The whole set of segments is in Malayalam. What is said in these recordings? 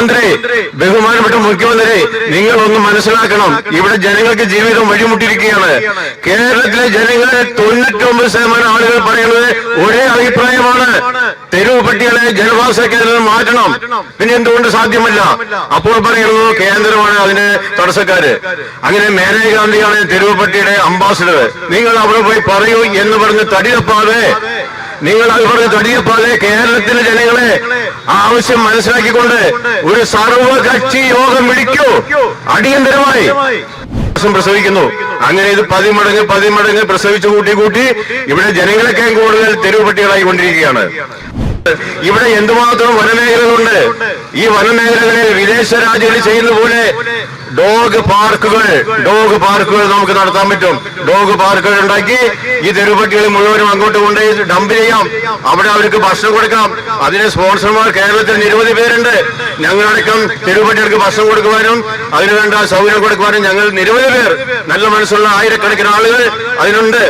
മന്ത്രി ബഹുമാനപ്പെട്ട മുഖ്യമന്ത്രി നിങ്ങൾ ഒന്ന് മനസ്സിലാക്കണം. ഇവിടെ ജനങ്ങൾക്ക് ജീവിതം വഴിമുട്ടിയിരിക്കുകയാണ് കേരളത്തിലെ ജനങ്ങളെ തൊണ്ണൂറ്റൊമ്പത് ശതമാനം ആളുകൾ പറയുന്നത് ഒരേ അഭിപ്രായമാണ്. തെരുവ് പട്ടികളെ ജനവാസ കേന്ദ്രം മാറ്റണം. പിന്നെ എന്തുകൊണ്ട് സാധ്യമല്ല? അപ്പോൾ പറയുന്നു കേന്ദ്രമാണ് അതിന് തടസ്സക്കാര്. അങ്ങനെ മേനക ഗാന്ധിയാണ് തെരുവ് പട്ടിയുടെ അംബാസിഡർ. നിങ്ങൾ അവിടെ പോയി പറയൂ എന്ന് പറഞ്ഞ് തടിയപ്പാതെ നിങ്ങൾ അത് പറഞ്ഞ് തടിയപ്പാതെ കേരളത്തിലെ ജനങ്ങളെ ആവശ്യം മനസ്സിലാക്കിക്കൊണ്ട് ഒരു സർവകക്ഷി യോഗം വിളിക്കൂ. അടിയന്തരമായി. പ്രസവിക്കുന്നു. അങ്ങനെ ഇത് പതിമടങ്ങ് പതിമടങ്ങ് പ്രസവിച്ചു കൂട്ടി കൂട്ടി ഇവിടെ ജനങ്ങളൊക്കെ കൂടുതൽ തെരുവ് പട്ടികളായി കൊണ്ടിരിക്കുകയാണ് ഇവിടെ എന്തുമാത്രം വനമേഖലകളുണ്ട് ഈ വനമേഖലകളിൽ വിദേശ രാജ്യങ്ങളിൽ ചെയ്യുന്ന പോലെ ഡോഗ് പാർക്കുകൾ ഡോഗ് പാർക്കുകൾ നമുക്ക് നടത്താൻ പറ്റും. ഡോഗ് പാർക്കുകൾ ഉണ്ടാക്കി ഈ തെരുവുപട്ടികൾ മുഴുവനും അങ്ങോട്ട് കൊണ്ടുപോയി ഡംപ് ചെയ്യാം. അവിടെ അവർക്ക് ഭക്ഷണം കൊടുക്കാം. അതിന് സ്പോൺസർമാർ കേരളത്തിൽ നിരവധി പേരുണ്ട്. ഞങ്ങളടക്കം തെരുവുപട്ടികൾക്ക് ഭക്ഷണം കൊടുക്കുവാനും അതിന് വേണ്ട സൗകര്യം കൊടുക്കുവാനും ഞങ്ങൾ നിരവധി പേർ നല്ല മനസ്സുള്ള ആയിരക്കണക്കിന് ആളുകൾ അതിനുണ്ട്.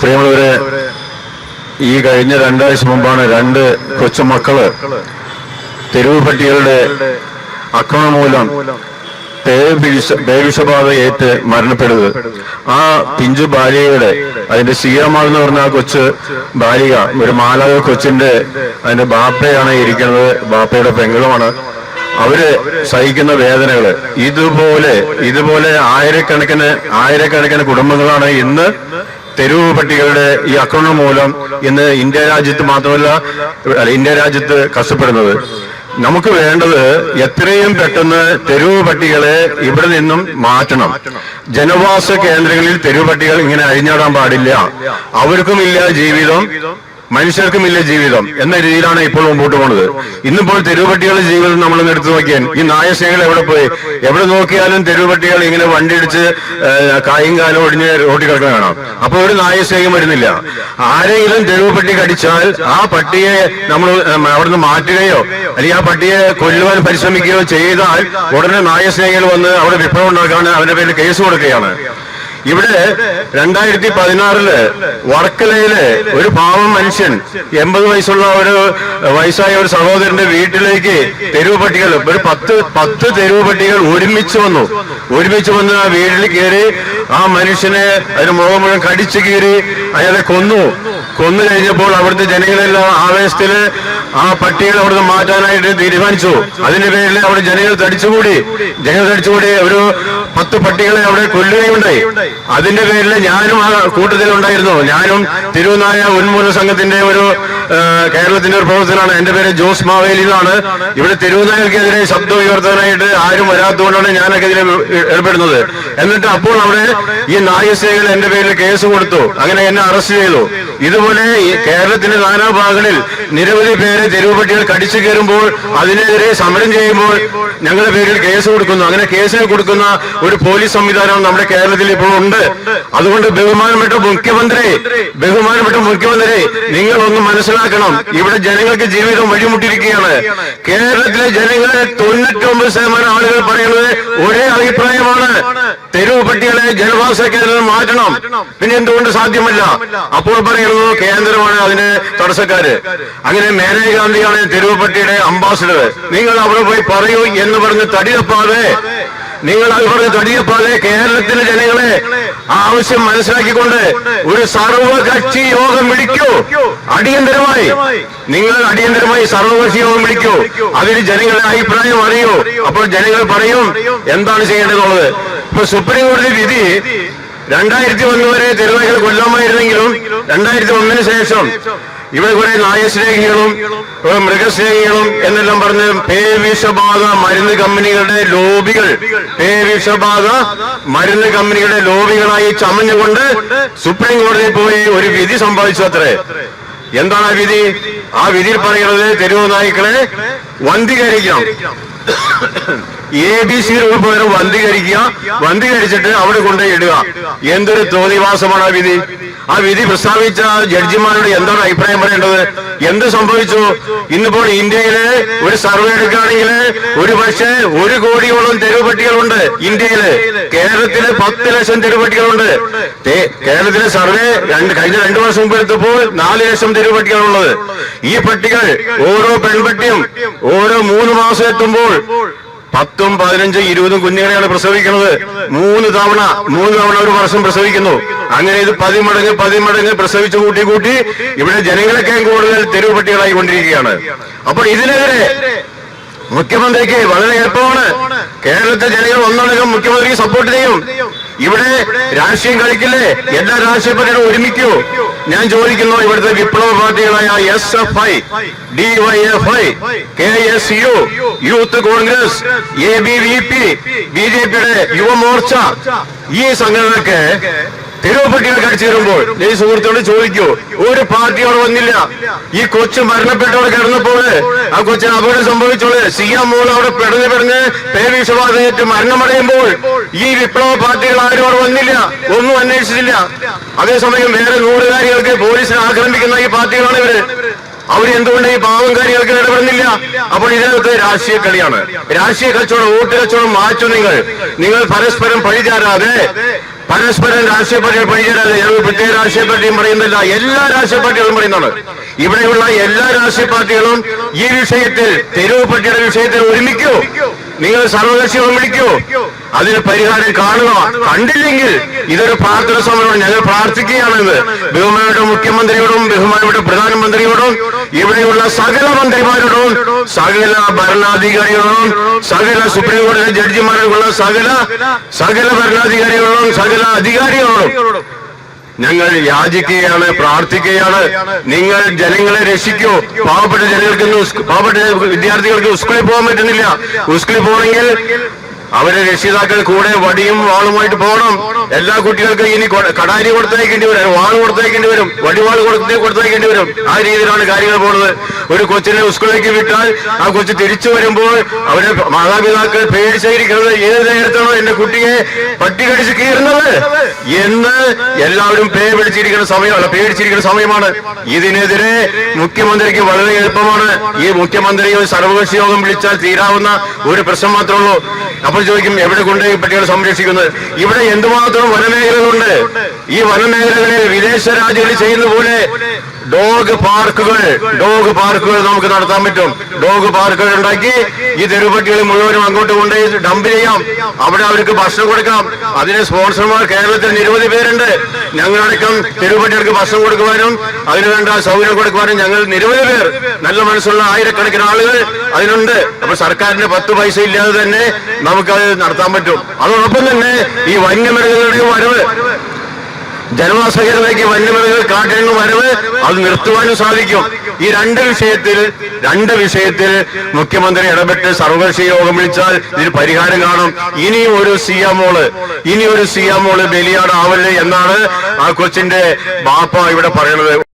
പ്രിയമുള്ളവരെ ഈ കഴിഞ്ഞ രണ്ടാഴ്ച മുമ്പാണ് രണ്ട് കൊച്ചുമക്കൾ തെരുവ് പട്ടികളുടെ അക്രമം മൂലം ദേവിഷബാധ ഏറ്റ് മരണപ്പെടുന്നത്. ആ പിഞ്ചു ബാലികയുടെ അതിന്റെ സീറമാൾ എന്ന് പറഞ്ഞ ആ കൊച്ച് ബാലിക ഒരു മാലാക കൊച്ചിന്റെ അതിന്റെ ബാപ്പയാണ് ഇരിക്കുന്നത് ബാപ്പയുടെ പെങ്ങളുമാണ്. അവർ സഹിക്കുന്ന വേദനകൾ. ഇതുപോലെ ഇതുപോലെ ആയിരക്കണക്കിന് ആയിരക്കണക്കിന് കുടുംബങ്ങളാണ് ഇന്ന് തെരുവ് പട്ടികളുടെ ഈ ആക്രമണം മൂലം ഇന്ന് ഇന്ത്യ രാജ്യത്ത് മാത്രമല്ല ഇന്ത്യ രാജ്യത്ത് കഷ്ടപ്പെടുന്നത്. നമുക്ക് വേണ്ടത് എത്രയും പെട്ടെന്ന് തെരുവ് പട്ടികളെ ഇവിടെ നിന്നും മാറ്റണം. ജനവാസ കേന്ദ്രങ്ങളിൽ തെരുവ് പട്ടികൾ ഇങ്ങനെ അഴിഞ്ഞാടാൻ പാടില്ല. അവർക്കുമില്ല ജീവിതം. മനുഷ്യർക്കുമില്ല ജീവിതം എന്ന രീതിയിലാണ് ഇപ്പോൾ മുമ്പോട്ട് പോണത്. ഇന്നിപ്പോൾ തെരുവുപട്ടികളുടെ ജീവിതം നമ്മൾ എടുത്തു നോക്കിയാൽ ഈ നായശേഖകൾ എവിടെ പോയി? എവിടെ നോക്കിയാലും തെരുവുപട്ടികൾ ഇങ്ങനെ വണ്ടിയിടിച്ച് കായും കാലും ഒടിഞ്ഞ് റോട്ടിൽ കിടക്കുന്ന കാണാം. അപ്പൊ ഒരു നായശേഖം വരുന്നില്ല. ആരെങ്കിലും തെരുവുപട്ടി കടിച്ചാൽ ആ പട്ടിയെ നമ്മൾ അവിടുന്ന് മാറ്റുകയോ അല്ലെങ്കിൽ ആ പട്ടിയെ കൊല്ലുവാൻ പരിശ്രമിക്കുകയോ ചെയ്താൽ ഉടനെ നായസ്നേഹികൾ വന്ന് അവിടെ വിപ്ലവം ഉണ്ടാക്കാൻ അവന്റെ പേരിൽ കേസ് കൊടുക്കുകയാണ്. ഇവിടെ രണ്ടായിരത്തി പതിനാറിൽ വർക്കലയിൽ ഒരു പാവം മനുഷ്യൻ എൺപത് വയസ്സുള്ള ഒരു വയസ്സായ ഒരു സഹോദരന്റെ വീട്ടിലേക്ക് തെരുവ് പട്ടികൾ ഒരു പത്ത് പത്ത് തെരുവ് പട്ടികൾ ഒരുമിച്ച് വന്നു. ഒരുമിച്ച് വന്ന് ആ വീട്ടിൽ കയറി ആ മനുഷ്യനെ അതിന് മുഖം മുഴുവൻ കടിച്ചു കീറി അയാളെ കൊന്നു. കൊന്നു കഴിഞ്ഞപ്പോൾ അവിടുത്തെ ജനങ്ങളെല്ലാം ആവേശത്തിൽ ആ പട്ടിയെ അവിടുന്ന് മാറ്റാനായിട്ട് തീരുമാനിച്ചു. അതിന്റെ പേരിൽ അവിടെ ജനങ്ങൾ തടിച്ചുകൂടി. ജനങ്ങൾ തടിച്ചുകൂടി ഒരു പത്ത് പട്ടികളെ അവിടെ കൊല്ലുകയുണ്ടായി. അതിന്റെ പേരിൽ ഞാനും ആ കൂട്ടത്തിൽ ഉണ്ടായിരുന്നു ഞാനും തിരുവനായ ഉന്മൂലന സംഘത്തിന്റെ ഒരു കേരളത്തിന്റെ ഒരു പ്രവർത്തനമാണ് എന്റെ പേര് ജോസ് മാവേലി എന്നാണ്. ഇവിടെ തിരുവനായർക്കെതിരെ ശബ്ദ ഉയർത്താനായിട്ട് ആരും വരാത്തതുകൊണ്ടാണ് ഞാനൊക്കെ ഇതിൽ ഏർപ്പെടുന്നത്. എന്നിട്ട് അപ്പോൾ അവിടെ ഈ നായസേകൾ എന്റെ പേരിൽ കേസ് കൊടുത്തു. അങ്ങനെ എന്നെ അറസ്റ്റ് ചെയ്തു. ഇതുപോലെ കേരളത്തിന്റെ നാനാഭാഗങ്ങളിൽ നിരവധി പേരെ തെരുവുപട്ടികൾ കടിച്ചു കയറുമ്പോൾ അതിനെതിരെ സമരം ചെയ്യുമ്പോൾ ഞങ്ങളുടെ പേരിൽ കേസ് കൊടുക്കുന്നു. അങ്ങനെ കേസ് കൊടുക്കുന്ന ഒരു പോലീസ് സംവിധാനം നമ്മുടെ കേരളത്തിൽ ഇപ്പോൾ ഉണ്ട്. അതുകൊണ്ട് ബഹുമാനപ്പെട്ട മുഖ്യമന്ത്രി ബഹുമാനപ്പെട്ട മുഖ്യമന്ത്രി നിങ്ങൾ ഒന്ന് മനസ്സിലാക്കണം. ഇവിടെ ജനങ്ങൾക്ക് ജീവിതം വഴിമുട്ടിയിരിക്കുകയാണ്. കേരളത്തിലെ ജനങ്ങളെ തൊണ്ണൂറ്റൊമ്പത് ശതമാനം ആളുകൾ പറയുന്നത് ഒരേ അഭിപ്രായമാണ്. തെരുവ് പട്ടികളെ ജനവാസ കേന്ദ്രം മാറ്റണം. പിന്നെ എന്തുകൊണ്ട് സാധ്യമല്ല? അപ്പോൾ പറയുന്നു കേന്ദ്രമാണ് അതിന് തടസ്സക്കാര്. അങ്ങനെ മേനക ഗാന്ധിയാണ് തിരുവപ്പട്ടിയുടെ അംബാസിഡർ. നിങ്ങൾ അവിടെ പോയി പറയൂ എന്ന് പറഞ്ഞ് തടിയപ്പാതെ നിങ്ങൾ അത് പറഞ്ഞ് തടിയപ്പാതെ കേരളത്തിലെ ജനങ്ങളെ ആവശ്യം മനസ്സിലാക്കിക്കൊണ്ട് ഒരു സർവകക്ഷി യോഗം വിളിക്കൂ. അടിയന്തരമായി. നിങ്ങൾ അടിയന്തരമായി സർവകക്ഷി യോഗം വിളിക്കൂ. അതിന് ജനങ്ങളുടെ അഭിപ്രായം അറിയൂ. അപ്പോൾ ജനങ്ങൾ പറയും എന്താണ് ചെയ്യേണ്ടതുള്ളത് ഇപ്പൊ സുപ്രീം കോടതി വിധി രണ്ടായിരത്തി ഒന്ന് വരെ തെരുവകൾ കൊല്ലമായിരുന്നെങ്കിലും രണ്ടായിരത്തി ഒന്നിന് ശേഷം ഇവിടെ കുറെ നായസ്നേഹികളും മൃഗസ്നേഹികളും എന്നെല്ലാം പറഞ്ഞ് പേവിഷബാധ മരുന്ന് കമ്പനികളുടെ ലോബികൾ പേവിഷബാധ മരുന്ന് കമ്പനികളുടെ ലോബികളായി ചമഞ്ഞുകൊണ്ട് സുപ്രീം കോടതിയിൽ പോയി ഒരു വിധി സമ്പാദിച്ചു അത്രേ എന്താണ് ആ വിധി? ആ വിധിയിൽ പറയുന്നത് തെരുവ് നായ്ക്കളെ വന്ധീകരിക്കണം എ ബി സി രൂപ വന്ധീകരിക്കുക വന്ധീകരിച്ചിട്ട് അവിടെ കൊണ്ടുപോയി ഇടുക. എന്തൊരു തോന്നിവാസമാണ് വിധി? ആ വിധി പ്രസ്താവിച്ച ജഡ്ജിമാരോട് എന്താണ് അഭിപ്രായം പറയേണ്ടത്? എന്ത് സംഭവിച്ചു? ഇന്നിപ്പോൾ ഇന്ത്യയിൽ ഒരു സർവേ എടുക്കുകയാണെങ്കിൽ ഒരു പക്ഷേ ഒരു കോടിയോളം തെരുവുപട്ടികളുണ്ട് ഇന്ത്യയിൽ കേരളത്തിൽ പത്ത് ലക്ഷം തെരുവുപട്ടികളുണ്ട്. കേരളത്തിലെ സർവേ രണ്ട് കഴിഞ്ഞ രണ്ടു വർഷം മുമ്പ് എടുത്തപ്പോൾ നാല് ലക്ഷം തെരുവുപട്ടികളുള്ളത് ഈ പട്ടികൾ ഓരോ പെൺപട്ടിയും ഓരോ മൂന്ന് മാസം എത്തുമ്പോൾ പത്തും പതിനഞ്ചും ഇരുപതും കുഞ്ഞുങ്ങളെയാണ് പ്രസവിക്കുന്നത്. മൂന്ന് തവണ മൂന്ന് തവണ ഒരു വർഷം പ്രസവിക്കുന്നു. അങ്ങനെ ഇത് പതിമടങ്ങ് പതിമടങ്ങ് പ്രസവിച്ചു കൂട്ടി കൂട്ടി ഇവിടെ ജനങ്ങളൊക്കെ കൂടുതൽ തെരുവ് പട്ടികളായി കൊണ്ടിരിക്കുകയാണ്. അപ്പോൾ ഇതിനെതിരെ മുഖ്യമന്ത്രിക്ക് വളരെ എളുപ്പമാണ്. കേരളത്തെ ജനങ്ങൾ ഒന്നടങ്കം മുഖ്യമന്ത്രിക്ക് സപ്പോർട്ട് ചെയ്യും. ഇവിടെ രാഷ്ട്രീയം കളിക്കില്ലേ? എല്ലാ രാഷ്ട്രീയ പാർട്ടികളും ഒരുമിക്കൂ. ഞാൻ ചോദിക്കുന്നു ഇവിടുത്തെ വിപ്ലവ പാർട്ടികളായ S F I D Y F I K S U youth Congress A B V P B J പിയുടെ യുവമോർച്ച. ഈ സംഘടനക്ക് തെരുവ് പട്ടികൾ കടിച്ചു വരുമ്പോൾ ഈ സുഹൃത്തോട് ചോദിക്കൂ ഒരു പാർട്ടി അവിടെ വന്നില്ല. ഈ കൊച്ചു മരണപ്പെട്ടവിടെ കിടന്നപ്പോൾ ആ കൊച്ചിന് അപകടം സംഭവിച്ചോൾ. സി എം മോൾ അവിടെ പെടഞ്ഞു പെടഞ്ഞ് പേവിഷബാധയേറ്റ് മരണമടയുമ്പോൾ ഈ വിപ്ലവ പാർട്ടികൾ ആരും അവിടെ വന്നില്ല ഒന്നും അന്വേഷിച്ചില്ല. അതേസമയം വേറെ നൂറുകാരികൾക്ക് പോലീസിനെ ആക്രമിക്കുന്ന ഈ പാർട്ടികളാണ് ഇവർ. അവർ എന്തുകൊണ്ട് ഈ പാവം കാര്യങ്ങൾക്ക് ഇടപെടുന്നില്ല? അപ്പോൾ ഇതിനകത്ത് രാഷ്ട്രീയ കളിയാണ്. രാഷ്ട്രീയ കച്ചവടം വോട്ട് കച്ചവടം മാറ്റു നിങ്ങൾ. നിങ്ങൾ പരസ്പരം പഴിചാരാതെ പരസ്പരം രാഷ്ട്രീയ പാർട്ടികൾ പഴിചാരാതെ ഞങ്ങൾ പ്രത്യേക രാഷ്ട്രീയ പാർട്ടിയും പറയുന്നില്ല. എല്ലാ രാഷ്ട്രീയ പാർട്ടികളും പറയുന്നുണ്ട്. ഇവിടെയുള്ള എല്ലാ രാഷ്ട്രീയ പാർട്ടികളും ഈ വിഷയത്തിൽ തെരുവ് പട്ടിയുടെ വിഷയത്തിൽ ഒരുമിക്കൂ. നിങ്ങൾ സർവകക്ഷി വിളിക്കൂ. അതിന് പരിഹാരം കാണുക. കണ്ടില്ലെങ്കിൽ ഇതൊരു പ്രാർത്ഥന സമരമാണ്. ഞങ്ങൾ പ്രാർത്ഥിക്കുകയാണെന്ന് ബഹുമാനയുടെ മുഖ്യമന്ത്രിയോടും ബഹുമാനയുടെ പ്രധാനമന്ത്രിയോടും ഇവിടെയുള്ള സകല മന്ത്രിമാരോടും സകല ഭരണാധികാരികളോടും സകല സുപ്രീം കോടതി ജഡ്ജിമാരോടുള്ള സകല സകല ഭരണാധികാരികളോടും സകല അധികാരികളോടും ഞങ്ങൾ യാചിക്കുകയാണ് പ്രാർത്ഥിക്കുകയാണ്. നിങ്ങൾ ജനങ്ങളെ രക്ഷിക്കൂ. പാവപ്പെട്ട ജനങ്ങൾക്ക് പാവപ്പെട്ട വിദ്യാർത്ഥികൾക്ക് സ്കൂളിൽ പോകാൻ പറ്റുന്നില്ല. സ്കൂളിൽ പോകണമെങ്കിൽ അവരെ രക്ഷിതാക്കൾ കൂടെ വടിയും വാളുമായിട്ട് പോകണം. എല്ലാ കുട്ടികൾക്കും ഇനി കടാരി കൊടുത്തയക്കേണ്ടി വരും വാൾ കൊടുത്തയക്കേണ്ടി വരും വടിവാൾ കൊടുത്തേ കൊടുത്തയക്കേണ്ടി വരും. ആ രീതിയിലാണ് കാര്യങ്ങൾ പോകുന്നത്. ഒരു കൊച്ചിനെ സ്കൂളിലേക്ക് വിട്ടാൽ ആ കൊച്ചു തിരിച്ചു വരുമ്പോൾ അവരെ മാതാപിതാക്കൾ പേടിച്ചായിരിക്കുന്നത് ഏത് നേരത്താണോ എന്റെ കുട്ടിയെ പട്ടി കടിച്ച് കീറുന്നത്? എന്ന് എല്ലാവരും പേ പിടിച്ചിരിക്കുന്ന സമയമല്ല പേടിച്ചിരിക്കുന്ന സമയമാണ്. ഇതിനെതിരെ മുഖ്യമന്ത്രിക്ക് വളരെ എളുപ്പമാണ്. ഈ മുഖ്യമന്ത്രി സർവകക്ഷി യോഗം വിളിച്ചാൽ തീരാവുന്ന ഒരു പ്രശ്നം മാത്രമേ ഉള്ളൂ. അപ്പോൾ ചോദിക്കും എവിടെ കൊണ്ട് ഈ പട്ടികളെ സംരക്ഷിക്കുന്നത്? ഇവിടെ എന്തുമാത്രം വനമേഖലകളുണ്ട്. ഈ വനമേഖലകളിൽ വിദേശ രാജ്യങ്ങളിൽ ചെയ്യുന്ന പോലെ ഡോഗ് പാർക്കുകൾ ഡോഗ് പാർക്കുകൾ നമുക്ക് നടത്താൻ പറ്റും. ഡോഗ് പാർക്കുകൾ ഉണ്ടാക്കി ഈ തെരുവുപട്ടികളെ മുഴുവനും അങ്ങോട്ട് കൊണ്ടുപോയി ഡംപ് ചെയ്യാം. അവിടെ അവർക്ക് ഭക്ഷണം കൊടുക്കാം. അതിന് സ്പോൺസർമാർ കേരളത്തിൽ നിരവധി പേരുണ്ട്. ഞങ്ങളടക്കം തെരുവുപട്ടികൾക്ക് ഭക്ഷണം കൊടുക്കുവാനും അതിനുവേണ്ട സൗകര്യം കൊടുക്കുവാനും ഞങ്ങൾ നിരവധി പേർ. നല്ല മനസ്സുള്ള ആയിരക്കണക്കിന് ആളുകൾ അതിനുണ്ട്. അപ്പൊ സർക്കാരിന് പത്ത് പൈസ ഇല്ലാതെ തന്നെ നമുക്കത് നടത്താൻ പറ്റും. അതോടൊപ്പം തന്നെ ഈ വന്യമൃഗങ്ങളുടെ വരവ്. ജനവാസകരതയ്ക്ക് വന്യമൃഗങ്ങൾ കാട്ടിൽ വരവ് അത് നിർത്തുവാനും സാധിക്കും. ഈ രണ്ട് വിഷയത്തിൽ രണ്ട് വിഷയത്തിൽ മുഖ്യമന്ത്രി ഇടപെട്ട് സർവകക്ഷി യോഗം വിളിച്ചാൽ ഇതിന് പരിഹാരം കാണും. ഇനി ഒരു സി എമ്മോൾ ഇനി ഒരു സി എമ്മോൾ ബലിയാടാവല്ലേ എന്നാണ് ആ കൊച്ചിന്റെ ബാപ്പ ഇവിടെ പറയുന്നത്.